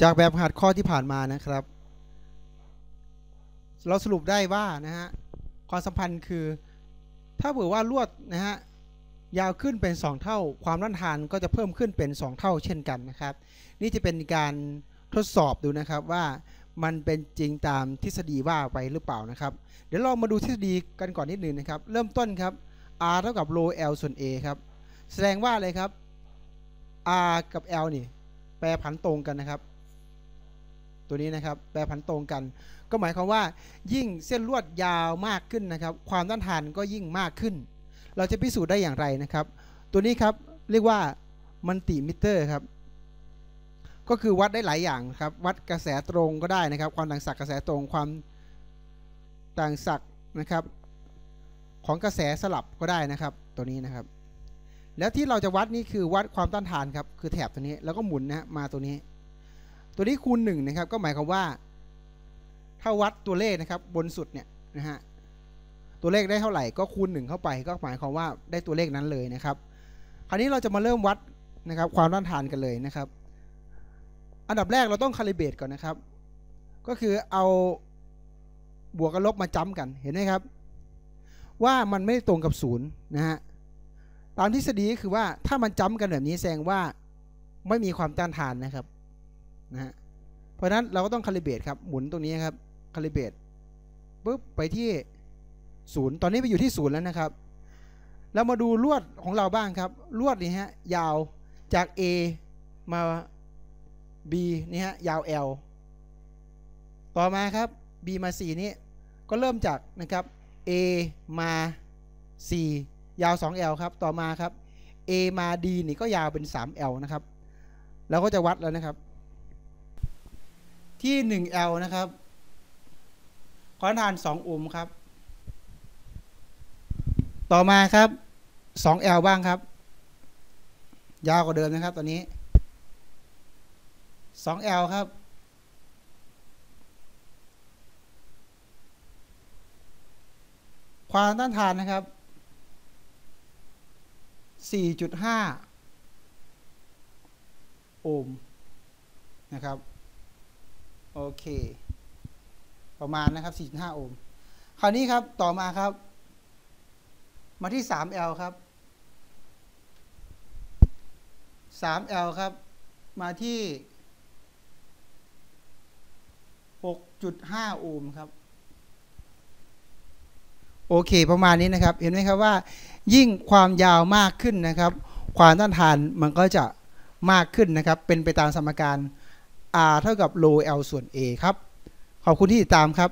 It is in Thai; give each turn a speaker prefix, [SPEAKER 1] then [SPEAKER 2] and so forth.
[SPEAKER 1] จากแบบหัดข้อที่ผ่านมานะครับ เราสรุปได้ว่านะฮะความสัมพันธ์คือ ถ้าเผื่อว่าลวดนะฮะยาวขึ้นเป็น 2 เท่า ความต้านทานก็จะเพิ่มขึ้นเป็น 2 เท่าเช่นกันนะครับ นี่จะเป็นการทดสอบดูนะครับว่ามันเป็นจริงตามทฤษฎีว่าไปหรือเปล่านะครับ เดี๋ยวเรามาดูทฤษฎีกันก่อนนิดนึงนะครับ เริ่มต้นครับ r เท่ากับ rho l ส่วน a ครับ แสดงว่าอะไรครับ r กับ l นี่แปรผันตรงกันนะครับ ตัวนี้นะครับแปรผันตรงกัน ก็หมายความว่า ยิ่งเส้นลวดยาวมากขึ้นนะครับ ความต้านทานก็ยิ่งมากขึ้น เราจะพิสูจน์ได้อย่างไรนะครับ ตัวนี้ครับเรียกว่ามัลติมิเตอร์ครับก็คือวัดได้หลายอย่างครับ วัดกระแสตรงก็ได้นะครับ ความต่างศักย์กระแสตรงความต่างศักย์นะครับ ของกระแสสลับก็ได้นะครับ ตัวนี้นะครับ แล้วที่เราจะวัดนี่คือวัดความต้านทานครับ คือแถบตัวนี้แล้วก็หมุนนะมาตัวนี้ ตัวนี้คูณหนึ่งนะครับก็หมายความว่า ถ้าวัดตัวเลขนะครับบนสุดเนี่ยนะฮะตัวเลขได้เท่าไหร่ก็คูณหนึ่งเข้าไป ก็หมายความว่าได้ตัวเลขนั้นเลยนะครับ คราวนี้เราจะมาเริ่มวัดนะครับความต้านทานกันเลยนะครับ อันดับแรกเราต้องคาลิเบรตก่อนนะครับ ก็คือเอาบวกกับลบมาจ้ำกันเห็นไหมครับ ว่ามันไม่ตรงกับศูนย์นะฮะตามทฤษฎีก็คือว่าถ้ามันจ้ำกันแบบนี้แสดงว่าไม่มีความต้านทานนะครับ นะฮะเพราะนั้นเราก็ต้องคาลิเบตครับหมุนตรงนี้ครับคาลิเบตปุ๊บไปที่ศูนย์ตอนนี้ไปอยู่ที่ศูนย์แล้วนะครับเรามาดูลวดของเราบ้างครับ ลวดนี่ฮะยาวจาก A มา B นี่ฮะยาว L ต่อมาครับ B มา C นี้ก็เริ่มจากนะครับ A มา C ยาว 2L ครับ ต่อมาครับ A มา D นี่ก็ยาวเป็น 3L นะครับ เราก็จะวัดแล้วนะครับ ที่ 1L นะครับความต้านทาน 2 โอห์มครับ ต่อมาครับ 2L บ้างครับ ยาวกว่าเดิมนะครับตัวนี้ 2L ครับ ความต้านทานนะครับ 4.5 โอห์มนะครับ โอเค ประมาณนะครับ 4.5 โอห์ม คราวนี้ครับ ต่อมาครับ มาที่ 3L ครับ 3L ครับ มาที่ 6.5 โอห์มครับ โอเค ประมาณนี้นะครับ เห็นไหมครับว่า ยิ่งความยาวมากขึ้นนะครับ ความต้านทานมันก็จะมากขึ้นนะครับ เป็นไปตามสมการ r เท่ากับ rho l ส่วน a ครับ ขอบคุณที่ติดตามครับ